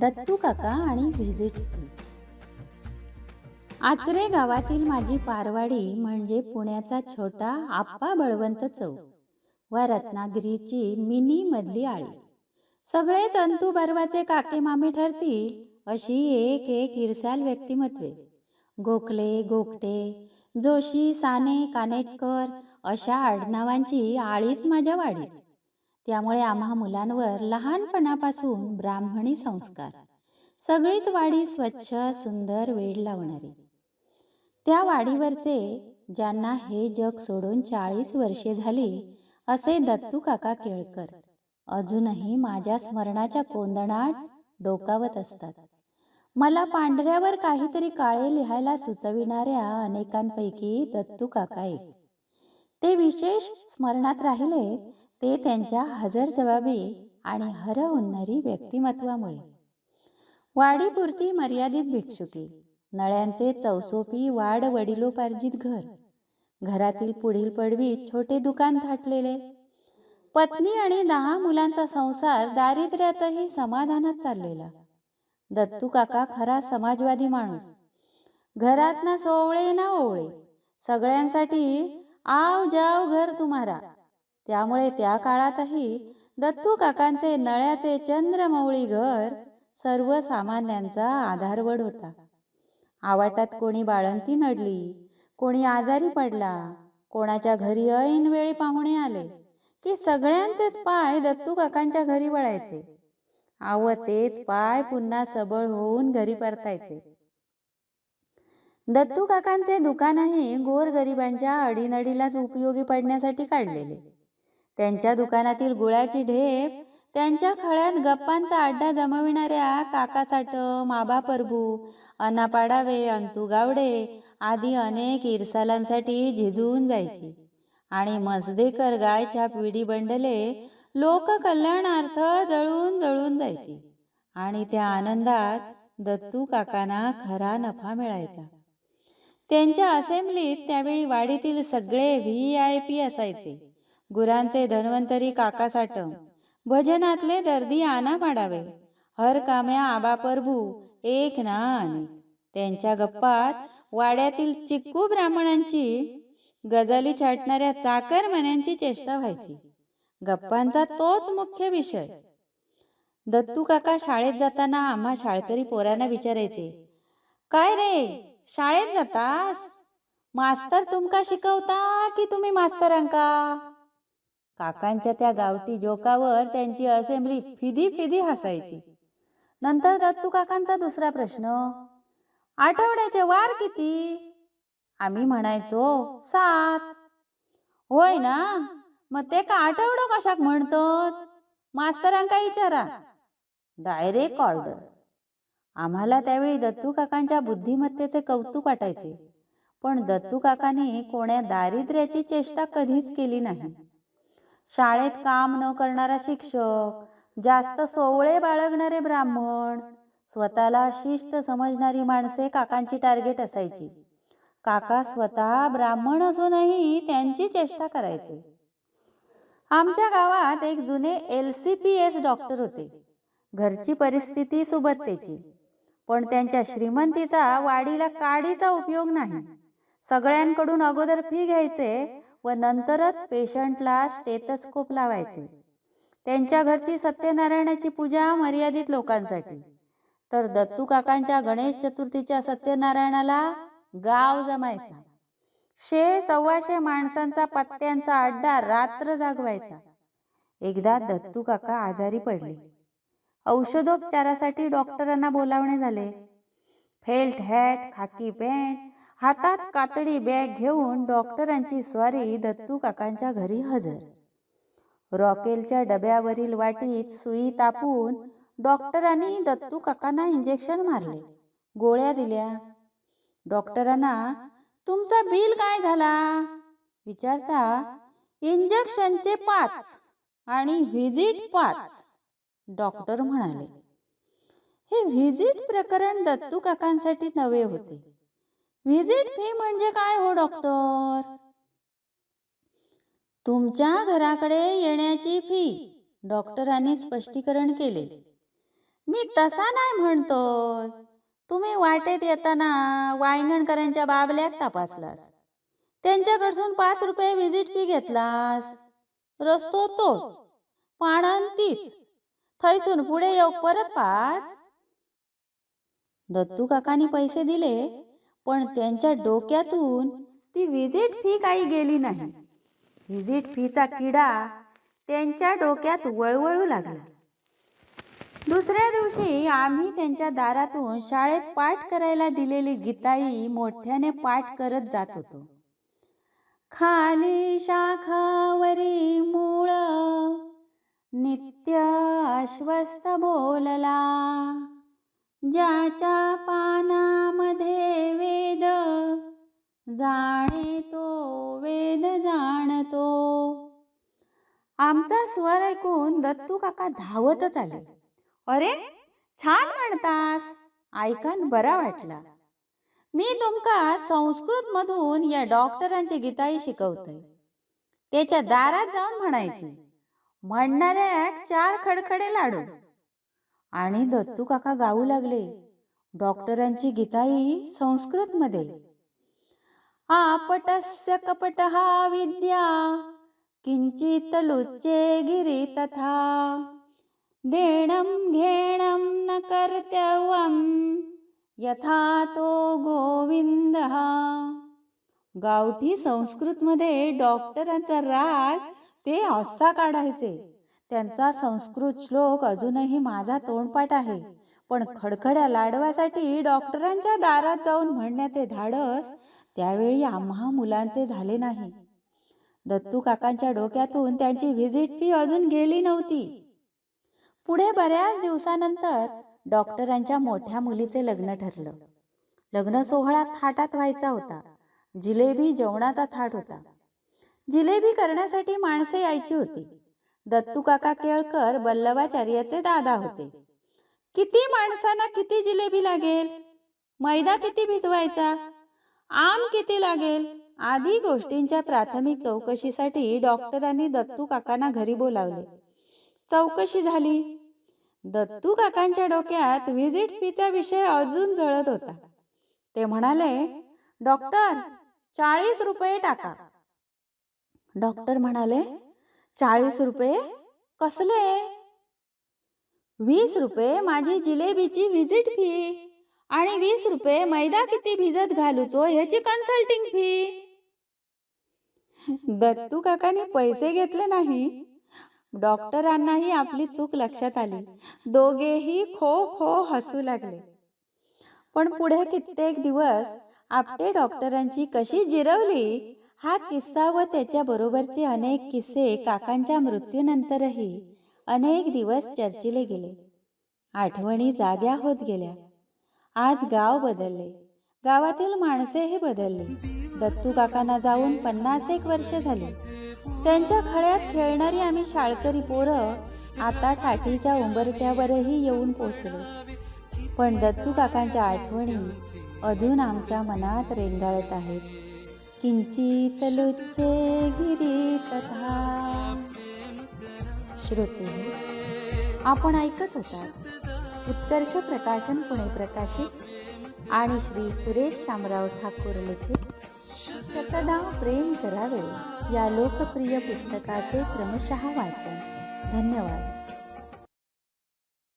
दत्तू काका आणि व्हिजिट आचरे गावातील माझी पारवाडी म्हणजे पुण्याचा छोटा आप्पा बळवंत चौक व रत्नागिरीची मिनी मधली आळी. सगळेच अंतू बर्वाचे काके मामी ठरतील अशी एक एक इरसाल व्यक्तिमत्वे. गोखले गोखटे जोशी साने कानेटकर अशा आडनावांची आळीच माझ्या वाडीत. त्यामुळे आम्हा मुलांवर लहानपणापासून ब्राह्मणी संस्कार. सगळीच वाडी स्वच्छ सुंदर वेळ लावणारी. त्या वाडीवरचे ज्यांना हे जग सोडून चाळीस वर्षे झाली असे दत्तू काका केळकर. अजूनही माझ्या स्मरणाच्या कोंदणात डोकावत असतात. मला पांढऱ्यावर काहीतरी काळे लिहायला सुचविणाऱ्या अनेकांपैकी दत्तू काका एक. ते विशेष स्मरणात राहिले ते त्यांच्या हजरजबाबी आणि हरहुन्नरी व्यक्तिमत्वामुळे. वाडीपुरती मर्यादित भिक्षुकी नळ्यांचे चौसोपी वाड वडिलोपार्जित घर घरातील पुढील पडवीत छोटे दुकान थाटलेले. पत्नी आणि दहा मुलांचा संसार दारिद्र्यातही समाधानात चाललेला. दत्तू काका खरा समाजवादी माणूस. घरात ना सोवळे ना ओवळे. सगळ्यांसाठी आव जाव घर तुम्हारा. त्यामुळे त्या काळातही दत्तू काकांचे नळ्याचे चंद्रमौळी घर सर्वसामान्यांचा आधारवड होता. आवाटात कोणी बाळंती नडली कोणी आजारी पडला कोणाच्या घरी ऐनवेळी पाहुणे आले की सगळ्यांचेच पाय दत्तू काकांच्या घरी वळायचे. आव तेच पाय पुन्हा सबळ होऊन घरी परतायचे. दत्तू काकांचे दुकानही गोरगरिबांच्या अडीनडीलाच उपयोगी पडण्यासाठी काढलेले. त्यांच्या दुकानातील गुळाची ढेप त्यांच्या खळ्यात गप्पांचा अड्डा जमविणाऱ्या काका साठ माबा प्रभू अना पाडावे अंतू गावडे आदी अनेक इरसालांसाठी झिजून जायची. आणि मसदेकर गायच्या पिढी बंडले लोककल्याणार्थ जळून जळून जायची. आणि त्या आनंदात दत्तू काकांना खरा नफा मिळायचा. त्यांच्या असेंब्लीत त्यावेळी वाडीतील सगळे व्ही आय पी असायचे. गुरांचे धन्वंतरी काका साटम भजनातले दर्दी आना पाडावे. हर काम्या आबा प्रभू एक ना आणि त्यांच्या गप्पात वाड्यातील चिक्कू ब्राह्मणांची गजली छाटणाऱ्या चाकर मन्यांची चेष्टा व्हायची. गप्पांचा तोच मुख्य विषय. दत्तू काका शाळेत जाताना आम्हा शाळकरी पोरांना विचारायचे काय रे शाळेत जातास? मास्तर तुमका शिकवता की तुम्ही मास्तरांका? काकांच्या त्या गावठी जोकावर त्यांची असेंब्ली फिदी फिदी हसायची. नंतर दत्तू काकांचा दुसरा प्रश्न आठवड्याचे वार किती? आम्ही म्हणायचो सात. होय ना? मग ते का आठवडो कशाक म्हणतात? मास्तरांका विचारा. डायरेक्ट ऑर्डर आम्हाला त्यावेळी दत्तू काकांच्या बुद्धिमत्तेचे कौतुक वाटायचे. पण दत्तू काकाने कोण्या दारिद्र्याची चेष्टा कधीच केली नाही. शाळेत काम न करणारा शिक्षक जास्त सोवळे बाळगणारे ब्राह्मण स्वतःला शिष्ट समजणारी माणसे काकांची टार्गेट असायची. काका स्वतः ब्राह्मण असूनही त्यांची चेष्टा करायचे. आमच्या गावात एक जुने L C P S doctor होते. घरची परिस्थिती सुबत्तेची. पण त्यांच्या श्रीमंतीचा वाडीला काडीचा उपयोग नाही. सगळ्यांकडून अगोदर फी घ्यायचे व नंतरच पेशंटला स्टेथस्कोप लावायचे. त्यांच्या घरची सत्यनारायणाची पूजा मर्यादित लोकांसाठी. तर दत्तू काकांच्या गणेश चतुर्थीच्या सत्यनारायणाला गाव जमायचा. शे सव्वाशे माणसांचा पत्त्यांचा अड्डा रात्र जागवायचा. एकदा दत्तू काका आजारी पडले. औषधोपचारासाठी डॉक्टरांना बोलावणे झाले. फेल्ट हॅट खाकी पॅन्ट हातात कातडी बॅग घेऊन डॉक्टरांची स्वारी दत्तू काकांच्या घरी हजर. रॉकेलच्या डब्यावरील वाटीत सुई तापून डॉक्टरांनी दत्तू काकांना इंजेक्शन मारले. गोळ्या दिल्या. डॉक्टरांना तुमचा बिल काय झाला? विचारता इंजेक्शनचे पाच आणि व्हिजिट पाच. डॉक्टर म्हणाले. हे व्हिजिट प्रकरण दत्तू काकांसाठी नवे होते. व्हिजिट फी म्हणजे काय हो डॉक्टर? तुमच्या घराकडे येण्याची फी डॉक्टरांनी स्पष्टीकरण केले. मी तसा नाही म्हणतोय. तुम्ही वाटेत येताना वायंगणकरांच्या बाबल्यात तपासलास. त्यांच्याकडसून पाच रुपये व्हिजिट फी घेतलास. रस्तो तोच. पाणन तीच. थैसून पुढे येऊ परत पाच. दत्तू काकांनी पैसे दिले. पण त्यांच्या डोक्यातून ती व्हिजिट फी काही गेली नाही. व्हिजिट फीचा किडा त्यांच्या डोक्यात वळवळू लागला. दुसऱ्या दिवशी आम्ही त्यांच्या दारातून शाळेत पाठ करायला दिलेली गीताई मोठ्याने पाठ करत जात होतो. खाली शाखावरी मूळ नित्य आश्वस्त बोलला. ज्याच्या पानामध्ये वेद जाणे तो वेद जाणतो. आमचा स्वर ऐकून दत्तू काका धावतच आले. अरे छान म्हणतास. ऐकन बरा वाटला. मी तुमका संस्कृत मधून या डॉक्टरांची गीताई शिकवतोय. त्याच्या दारात जाऊन म्हणायची म्हणणाऱ्या चार खडखडे लाडू. आणि दत्तू काका गाऊ लागले. डॉक्टरांची गीताई संस्कृत मध्ये आपटस्य कपटहा विद्या किंचित लुच्चे गिरी तथा. देणं घेणं न कर्तव्यम यथा तो गोविंद. गावठी संस्कृतमध्ये डॉक्टरांचा राग ते असा काढायचे. त्यांचा संस्कृत श्लोक अजूनही माझा तोंडपाठ आहे. पण खडखड्या लाडवासाठी डॉक्टरांच्या दारात जाऊन म्हणण्याचे धाडस त्यावेळी आम्हा मुलांचे झाले नाही. दत्तू काकांच्या डोक्यातून त्यांची व्हिजिट फी अजून गेली नव्हती. पुढे बऱ्याच दिवसानंतर डॉक्टरांच्या मोठ्या मुलीचे लग्न ठरलं. लग्न सोहळा थाटात व्हायचा होता. जिलेबी जेवणाचा थाट होता. जिलेबी करण्यासाठी माणसे यायची होती. दत्तू काका केळकर बल्लभाचार्याचे दादा होते. किती माणसांना किती जिलेबी लागेल? मैदा किती भिजवायचा? आम किती लागेल? आदी गोष्टींच्या प्राथमिक चौकशीसाठी डॉक्टरांनी दत्तू काकांना घरी बोलावले. चौकशी झाली. दत्तू काकांच्या डोक्यात व्हिजिट फीचा विषय अजून जळत होता. ते म्हणाले डॉक्टर चाळीस रुपये टाका. डॉक्टर म्हणाले चाळीस रुपये? कसले? वीस रुपये माझी जिलेबीची व्हिजिट फी आणि वीस रुपये मैदा किती भिजत घालूचो ह्याची कन्सल्टिंग फी दत्तू काकाने पैसे घेतले नाही. डॉक्टरांनाही आपली चूक लक्षात आली. दोघेही खो खो हसू लागले. पण पुढे कित्येक दिवस आपटे डॉक्टरांची कशी जिरवली? हा किस्सा व त्याच्या बरोबरचे अनेक किस्से काकांच्या मृत्यूनंतरही अनेक दिवस चर्चिले गेले. आठवणी जाग्या होत गेल्या. आज गाव बदलले. गावातील माणसेही बदलले. दत्तू काकांना जाऊन पन्नास एक वर्ष झाली. त्यांच्या खळ्यात खेळणारी आम्ही शाळकरी पोरं आता साठीच्या उंबरट्यावरही येऊन पोचलो पण दत्तू काकांच्या आठवणी अजून आमच्या मनात रेंगाळत आहेत. किंचित लुच्चे गिरी तथा श्रोते. आपण ऐकत होता उत्कर्ष प्रकाशन पुणे प्रकाशित आणि श्री सुरेश शामराव ठाकूर लिखित. शतदा प्रेम करावे या लोकप्रिय पुस्तकाचे क्रमशः वाचन. धन्यवाद.